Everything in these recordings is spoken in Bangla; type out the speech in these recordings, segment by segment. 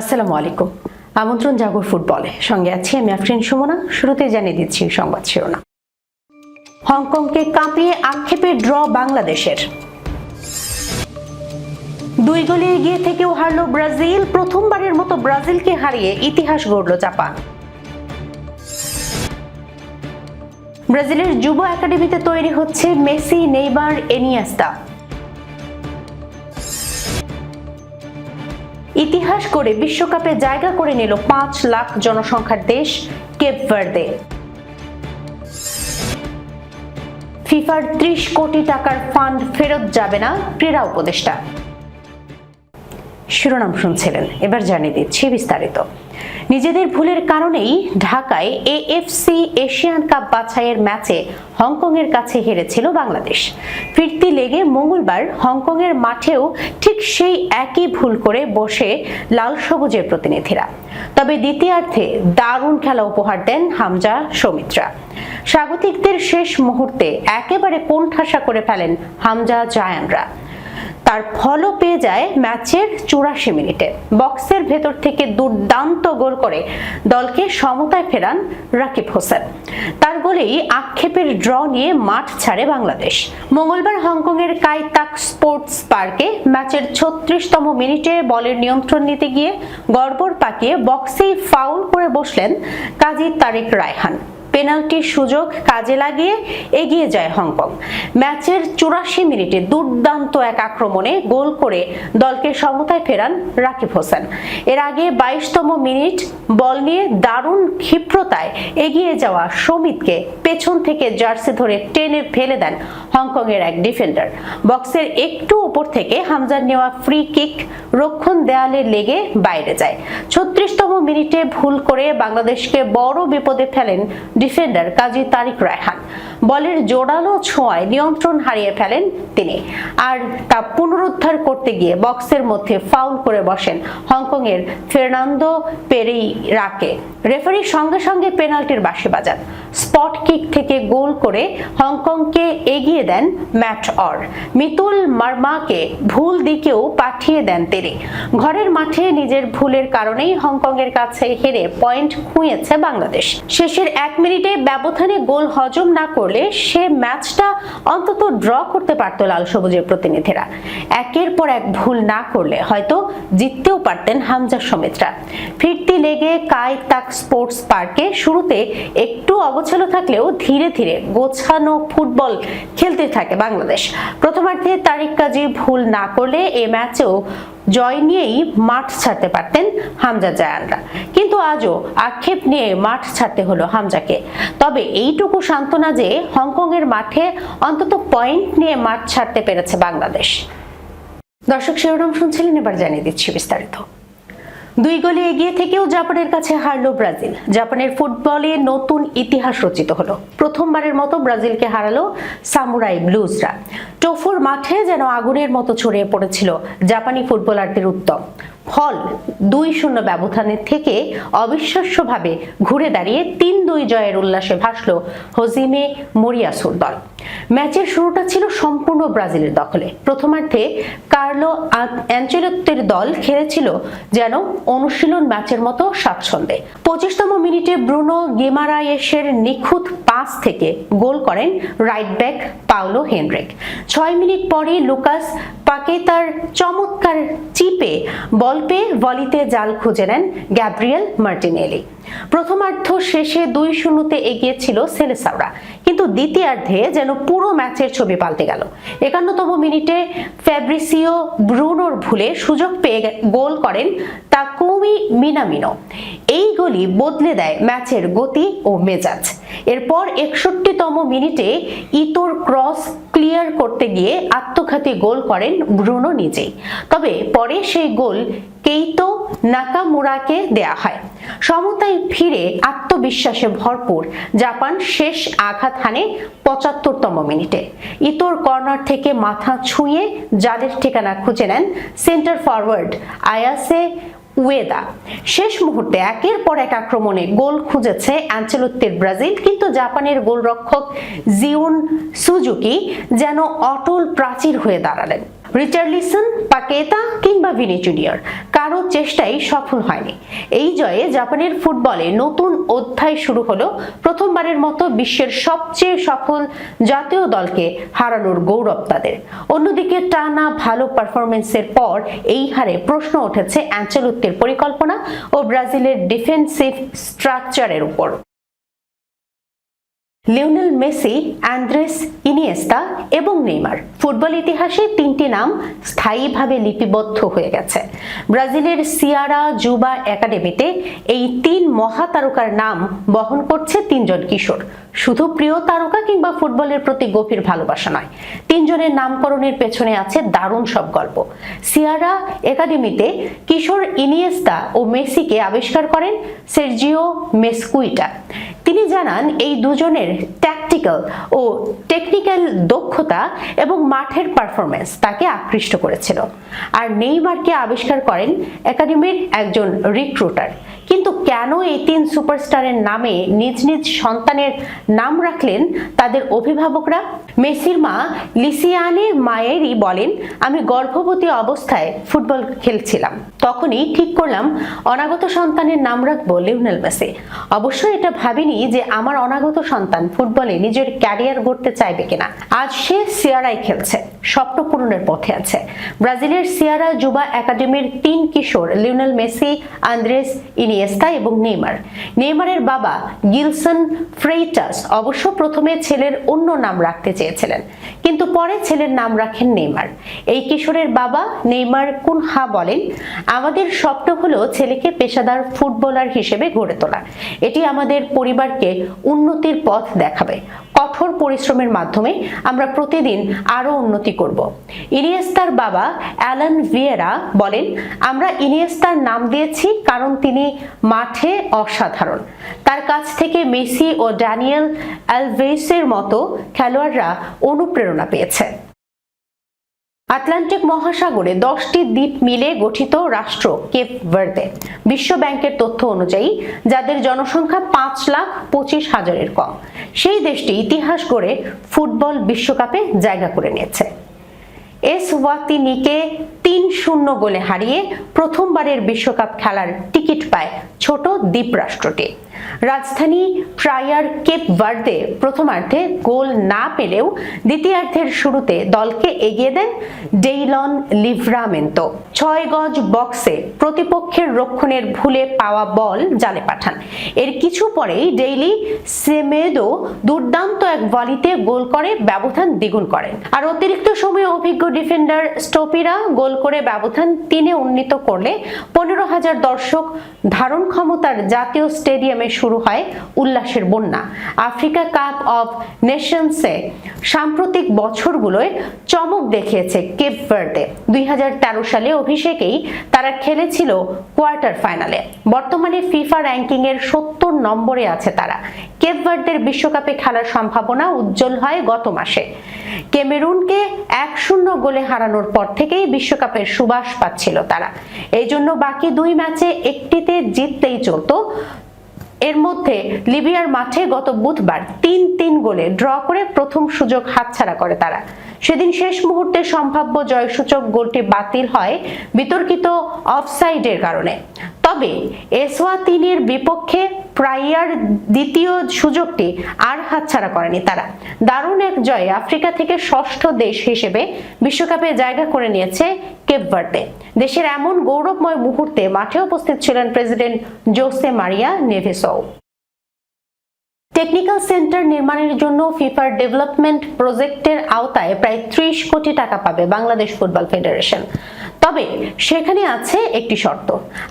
আসসালামু আলাইকুম। আমন্ত্রণ জাগর ফুটবলে। সঙ্গে আছি আমি আফরিন সুমনা। শুরুতে জানিয়ে দিচ্ছি সংবাদ শিরোনাম। হংকংকে কাঁপিয়ে আক্ষেপে ড্র বাংলাদেশের। দুই গোলে এগিয়ে থেকেও হারল ব্রাজিল। প্রথমবারের মতো ব্রাজিলকে হারিয়ে ইতিহাস গড়ল জাপান। ব্রাজিলের যুব একাডেমিতে তৈরি হচ্ছে মেসি নেইবার এনিয়াস্তা ইতিহাস করে বিশ্বকাপে জায়গা করে নিল পাঁচ লাখ জনসংখ্যার দেশ, কেপ ভার্দে। ফিফার ত্রিশ কোটি টাকার ফান্ড ফেরত যাবে না ক্রীড়া উপদেষ্টা। শিরোনাম শুনছিলেন। এবার জানিয়ে দিচ্ছি বিস্তারিত। নিজেদের ভুলের কারণেই ঢাকায় এএফসি এশিয়ান কাপ বাছাইয়ের ম্যাচে হংকংয়ের কাছে হেরেছিল বাংলাদেশ। ফিরতি লেগে মঙ্গলবার হংকংয়ের মাঠেও ঠিক সেই একই ভুল করে বসে লাল সবুজের প্রতিনিধিরা। তবে দ্বিতীয়ার্ধে দারুণ খেলা উপহার দেন হামজা সৌমিত্রা। স্বাগতিকদের শেষ মুহূর্তে একেবারে কোণঠাসা করে ফেলেন হামজা জায়ানরা। তার ফলও পেয়ে যায় ম্যাচের চুরাশি মিনিটে। বক্সের ভেতর থেকে দুর্দান্ত গোল করে দলকে সমতায় ফেরান রাকিব হোসেন। তার গোলেই আক্ষেপের ড্র নিয়ে মাঠ ছাড়ে বাংলাদেশ। মঙ্গলবার হংকংয়ের কাইতাক স্পোর্টস পার্কে ম্যাচের ছত্রিশতম মিনিটে বলের নিয়ন্ত্রণ নিতে গিয়ে গড়বড় পাকিয়ে বক্সেই ফাউল করে বসলেন কাজী তারেক রায়হান। পেনাল্টির সুযোগ কাজে লাগিয়ে এগিয়ে যায় হংকং। ম্যাচের চুরাশি মিনিটে দুর্দান্ত এক আক্রমণে গোল করে দলকে সমতায় ফেরান রাকিব হোসেন। এর আগে বাইশতম মিনিট বল নিয়ে দারুণ ক্ষিপ্রতায় এগিয়ে যাওয়া সমিতকে পেছন থেকে জার্সি ধরে টেনে ফেলে দেন হংকং এর এক ডিফেন্ডার। বক্সের একটু উপর থেকে হামজার নেওয়া ফ্রি কিক রক্ষণ দেয়ালে লেগে বাইরে যায়। ছত্রিশতম মিনিটে ভুল করে বাংলাদেশকে বড় বিপদে ফেলেন ডিফেন্ডার কাজী তারিক রায়হান বলের জোরালো ছোঁয়ায় নিয়ন্ত্রণ হারিয়ে ফেলেন তিনি। আর তা পুনরুদ্ধার করতে গিয়ে বক্সের মধ্যে ফাউল করে বসেন হংকং এর ফের্নান্দো পেরেইরাকে। রেফারি সঙ্গে সঙ্গে পেনাল্টির বাঁশি বাজান। স্পট কিক থেকে গোল করে হংকংকে এগিয়ে দেন ম্যাট অর। মিতুল মার্মাকে ভুল দিকেও পাঠিয়ে দেন তিনি। ঘরের মাঠে নিজের ভুলের কারণেই হংকংয়ের কাছে হেরে পয়েন্ট খুঁয়েছে বাংলাদেশ। শেষের এক মিনিটে ব্যবধানে গোল হজম না করলে সে ম্যাচটা অন্তত ড্র করতে পারত লাল সবুজের প্রতিনিধিরা। একের পর এক ভুল না করলে হয়তো জিততেও পারতেন হামজা সমিত্রা। ফিরতি লেগে কাই তাক স্পোর্টস পার্কে শুরুতে একটু অগোছালো থাকলেও ধীরে ধীরে গোছানো ফুটবল খেলতে থাকে বাংলাদেশ। প্রথমার্ধে তারিক কাজী ভুল না করলে এ ম্যাচেও জয় নিয়েই মাঠ ছাড়তে পারতেন হামজা জায়ানরা। কিন্তু আজও আক্ষেপ নিয়ে মাঠ ছাড়তে হলো হামজাকে। তবে এইটুকু সান্ত্বনা যে হংকংয়ের মাঠে অন্তত পয়েন্ট নিয়ে মাঠ ছাড়তে পেরেছে বাংলাদেশ। দর্শক শিরোনাম শুনছিলেন, এবার জানিয়ে দিচ্ছি বিস্তারিত। দুই গোলে এগিয়ে থেকেও জাপানের কাছে হারলো ব্রাজিল। জাপানের ফুটবলে নতুন ইতিহাস রচিত হলো। প্রথমবারের মতো ব্রাজিলকে হারালো সামুরাই ব্লুজরা। টোফুর মাঠে যেন আগুনের মতো ছড়িয়ে পড়েছিল জাপানি ফুটবলারদের উত্তম। ফল দুই শূন্য ব্যবধানের থেকে অবিশ্বাস্যভাবে ঘুরে দাঁড়িয়ে তিন দুই জয়ের উল্লাসে ভাসল হজিমে মরিয়াসুর দল। ম্যাচের শুরুটা ছিল সম্পূর্ণ ব্রাজিলের দখলে। প্রথমার্ধে কার্লো অ্যাঞ্চেলত্তের দল খেলেছিল যেন অনুশীলন ম্যাচের মতো স্বাচ্ছন্দ্যে। পঁচিশতম মিনিটে ব্রুনো গেমারায়েসের নিখুঁত পাস থেকে গোল করেন রাইট ব্যাক পাওলো হেনরিক। ছয় মিনিট পরে লুকাস পাকেতার চমৎকার চিপে বল পেয়ে বলিতে জাল খুঁজে নেন গ্যাব্রিয়েল মার্টিনেলি। প্রথমার্ধ শেষে দুই শূন্যতে এগিয়েছিল সেলেসাওরা কিন্তু দ্বিতীয়ার্ধে যেন পুরো ম্যাচের ছবি পাল্টে গেল। একান্নতম মিনিটে ফ্যাব্রিসিও ব্রুনোর ভুলে সুযোগ পেয়ে গোল করেন তাকুমি মিনামিনো। এই গোলই বদলে দেয় ম্যাচের গতি ও মেজাজ। এরপর একষট্টিতম মিনিটে ইতোর ক্রস ক্লিয়ার করতে গিয়ে আত্মঘাতী গোল করেন ব্রুনো নিজেই। তবে পরে সেই গোল কেইতো নাকামুরাকে দেয়া হয়। সমতায় ফিরে আত্মবিশ্বাসে ভরপুর জাপান শেষ আঘাত হানে পঁচাত্তরতম মিনিটে। ইতোর কর্নার থেকে মাথা ছুঁয়ে যাদের ঠিকানা খুঁজে নেন সেন্টার ফরওয়ার্ড আয়াসে উয়েদা। শেষ মুহূর্তে একের পর এক আক্রমণে গোল খুঁজেছে অ্যাঞ্চেলোত্তির ব্রাজিল, কিন্তু জাপানের গোলরক্ষক জিউন সুজুকি যেন অটল প্রাচীর হয়ে দাঁড়ালেন। রিচার্লিসন পাকেতা কিংবা ভিনি জুনিয়র কারও চেষ্টাই সফল হয়নি। এই জয়ে জাপানের ফুটবলে নতুন অধ্যায় শুরু হলো প্রথমবারের মতো বিশ্বের সবচেয়ে সফল জাতীয় দলকে হারানোর গৌরব তাদের। অন্যদিকে টানা ভালো পারফরমেন্সের পর এই হারে প্রশ্ন উঠেছে অ্যাঞ্চেলুত্তির পরিকল্পনা ও ব্রাজিলের ডিফেন্সিভ স্ট্রাকচারের উপর। লিওনেল মেসি, অ্যান্দ্রেস ইনিয়েস্তা এবং নেইমার। ফুটবল ইতিহাসে তিনটি নাম স্থায়ীভাবে লিপিবদ্ধ হয়ে গেছে। ব্রাজিলের সিয়ারা জুবা একাডেমিতে এই তিন মহাতারকার নাম বহন করছে তিনজন কিশোর। শুধু প্রিয় তারকা কিংবা ফুটবলের প্রতি গভীর ভালোবাসা নয়, তিনজনের নামকরণের পেছনে আছে দারুণ সব গল্প। সিয়ারা একাডেমিতে কিশোর ইনিয়েস্তা ও মেসিকে আবিষ্কার করেন সের্জিও মেসকুইটা। তিনি জানান, এই দুজনের ট্যাকটিক্যাল ও টেকনিক্যাল দক্ষতা এবং মাঠের পারফরমেন্স তাকে আকৃষ্ট করেছিল। আর নেইমারকে আবিষ্কার করেন একাডেমির একজন রিক্রুটার কিন্তু কেন এই তিন সুপারস্টারের নামে নিজ নিজ সন্তানের নাম রাখলেন তাদের অভিভাবকরা? মেসির মা লিসিয়ানে মায়েরই বলেন, আমি গর্ভবতী অবস্থায় ফুটবল খেলছিলাম। তখনই ঠিক করলাম অনাগত সন্তানের নাম রাখব লিওনেল মেসি। অবশ্য এটা ভাবিনি যে আমার অনাগত সন্তান ফুটবলে নিজের ক্যারিয়ার গড়তে চাইবে কিনা। আজ সে সিয়ারাই খেলছে। স্বপ্ন পূরণের পথে আছে। ব্রাজিলের সিয়ারা যুবা একাডেমির তিন কিশোর, লিওনেল মেসি, আন্দ্রেস ইনিয়েস্তা এবং নেইমার। নেইমারের বাবা গিলসন ফ্রেইটাস অবশ্য প্রথমে ছেলের অন্য নাম রাখতে চেয়েছিলেন, কিন্তু পরে ছেলের নাম রাখেন নেইমার। এই কিশোরের বাবা নেইমার কুনহা বলেন, আমাদের স্বপ্ন হলো ছেলেকে পেশাদার ফুটবলার হিসেবে গড়ে তোলা। এটি আমাদের পরিবারকে উন্নতির পথ দেখাবে। কঠোর পরিশ্রমের মাধ্যমে আমরা প্রতিদিন আরও উন্নতি করব। ইনিয়েস্তার বাবা অ্যালান ভিয়েরা বলেন, আমরা ইনিয়েস্তার নাম দিয়েছি কারণ তিনি মাঠে অসাধারণ। তার কাছ থেকে মেসি ও ড্যানিয়েল অ্যালভেসের মতো খেলোয়াড়রা অনুপ্রেরণা পেয়েছে। আটলান্টিক মহাসাগরে দশটি দ্বীপ মিলে গঠিত রাষ্ট্র কেপ ভার্দে। বিশ্ব ব্যাংকের তথ্য অনুযায়ী, যাদের জনসংখ্যা পাঁচ লাখ পঁচিশ হাজারের কম, সেই দেশটি ইতিহাস গড়ে ফুটবল বিশ্বকাপে জায়গা করে নিয়েছে। এস ওয়াতিনিকে তিন শূন্য গোলে হারিয়ে প্রথমবারের বিশ্বকাপ খেলার টিকিট পায় ছোট দ্বীপ রাষ্ট্রটি রাজধানী প্রায়ার কেপ ভার্দে প্রথমার্ধে গোল না পেলেও দ্বিতীয়ার্ধের শুরুতে দলকে এগিয়ে দেন ডেইলন লিভরামেন্তো ছয় গজ বক্সে প্রতিপক্ষের রক্ষণের ভুলে পাওয়া বল জালে পাঠান। এর কিছু পরেই ডেইলি সেমেদো দুর্দান্ত এক ভলিতে গোল করে ব্যবধান দ্বিগুণ করেন আর অতিরিক্ত সময়ে অভিজ্ঞ ডিফেন্ডার স্টোপিরা গোল করে ব্যবধান তিনে উন্নীত করলে পনেরো হাজার দর্শক ধারণ ক্ষমতার জাতীয় স্টেডিয়ামে শুরু হয় উল্লাসের বন্যা। আফ্রিকা কাপ অফ নেশনসে সাম্প্রতিক বছরগুলোয় চমক দেখিয়েছে কেপ ভার্দে। দুই সালে অভিষেকেই তারা খেলেছিল কোয়ার্টার ফাইনালে। বর্তমানে ফিফা র্যাঙ্কিং এর সত্তর নম্বরে আছে তারা। কেপ ভার্দের বিশ্বকাপে খেলার সম্ভাবনা উজ্জ্বল হয় গত মাসে। কেমেরুনকে এক শূন্য গোলে হারানোর পর থেকেই বিশ্বকাপের সুবাস পাচ্ছিল তারা। এই জন্য বাকি দুই ম্যাচে একটিতে জিততেই চলতো এর মধ্যে লিবিয়ার মাঠে গত বুধবার তিন তিন গোলে ড্র করে প্রথম সুযোগ হাতছাড়া করে তারা। সেদিন শেষ মুহূর্তে সম্ভাব্য জয়সূচক গোলটি বাতিল হয় বিতর্কিত অফসাইডের কারণে। তবে এসওয়াতিনের বিপক্ষে প্রাইয়ার দ্বিতীয় সুযোগটি আর হাতছাড়া করেনি তারা। দারুণ এক জয়ে আফ্রিকা থেকে ষষ্ঠ দেশ হিসেবে বিশ্বকাপে জায়গা করে নিয়েছে কেপভার্দে দেশের এমন গৌরবময় মুহূর্তে মাঠে উপস্থিত ছিলেন প্রেসিডেন্ট জোসে মারিয়া নেভেসও। টেকনিক্যাল সেন্টার নির্মাণের জন্য ফিফার ডেভেলপমেন্ট প্রজেক্টের আওতায় প্রায় ত্রিশ কোটি টাকা পাবে বাংলাদেশ ফুটবল ফেডারেশন। তবে সেখানে আছে একটি শর্ত।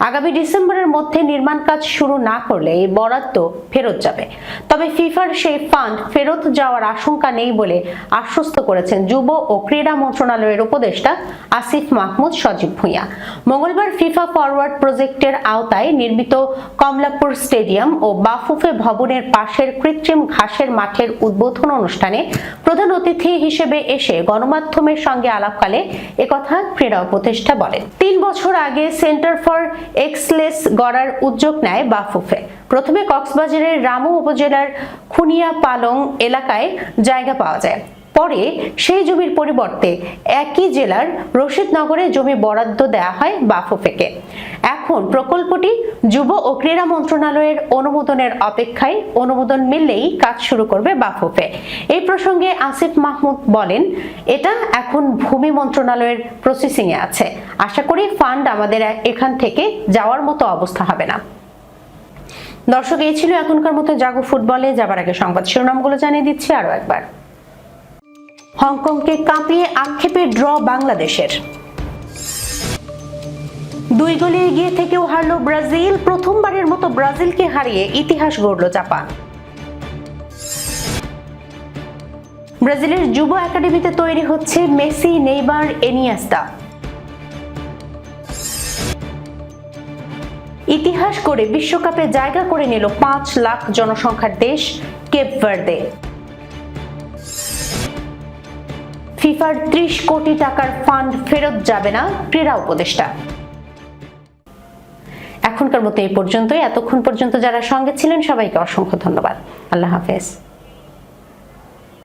আগামী ডিসেম্বরের মধ্যে নির্মাণ কাজ শুরু না করলে এই বরাদ্দ ফেরত যাবে। তবে ফিফার সেই ফান্ড ফেরত যাওয়ার আশঙ্কা নেই বলে আশ্বস্ত করেছেন যুব ও ক্রীড়া মন্ত্রণালয়ের উপদেষ্টা আসিফ মাহমুদ সজীব ভুঁইয়া। মঙ্গলবার ফিফা ফরওয়ার্ড প্রজেক্টের আওতায় নির্মিত কমলাপুর স্টেডিয়াম ও বাফুফে ভবনের পাশের কৃত্রিম ঘাসের মাঠের উদ্বোধন অনুষ্ঠানে প্রধান অতিথি হিসেবে এসে গণমাধ্যমের সঙ্গে আলাপকালে একথা ক্রীড়া উপদেষ্টা বলেন, তিন বছর আগে সেন্টার ফর এক্সলেস গড়ার উদ্যোগ নেয় বাফুফে। প্রথমে কক্সবাজারের রামু উপজেলার খুনিয়া পালং এলাকায় জায়গা পাওয়া যায়। পরে সেই জমির পরিবর্তে একই জেলার রশিদনগরে জমি বরাদ্দ দেওয়া হয় বাফুফেকে। এখন প্রকল্পটি যুব ও ক্রীড়া মন্ত্রণালয়ের অনুমোদনের অপেক্ষায় অনুমোদন মিললেই কাজ শুরু করবে বাফুফে। এই প্রসঙ্গে আসিফ মাহমুদ বলেন, এটা এখন ভূমি মন্ত্রণালয়ের প্রসেসিং এ আছে। আশা করি ফান্ড আমাদের এখান থেকে যাওয়ার মতো অবস্থা হবে না। দর্শক, এই ছিল এখনকার মতো জাগো ফুটবলে। যাবার আগে সংবাদ শিরোনামগুলো জানিয়ে দিচ্ছি আরও একবার। হংকংকে কাঁপিয়ে আক্ষেপে ড্র বাংলাদেশের। দুই গোলে এগিয়ে থেকেও হারলো ব্রাজিল, প্রথমবারের মতো ব্রাজিলকে হারিয়ে ইতিহাস গড়ল জাপান। ব্রাজিলের যুব একাডেমিতে তৈরি হচ্ছে মেসি নেইবার এনিয়াস্তা ইতিহাস করে বিশ্বকাপে জায়গা করে নিল পাঁচ লাখ জনসংখ্যার দেশ, কেপ ভার্দে। ফিফার ত্রিশ কোটি টাকার ফান্ড ফেরত যাবে না ক্রীড়া উপদেষ্টা। এখনকার মতো এই পর্যন্তই। এতক্ষণ পর্যন্ত যারা সঙ্গে ছিলেন, সবাইকে অসংখ্য ধন্যবাদ। আল্লাহ হাফেজ।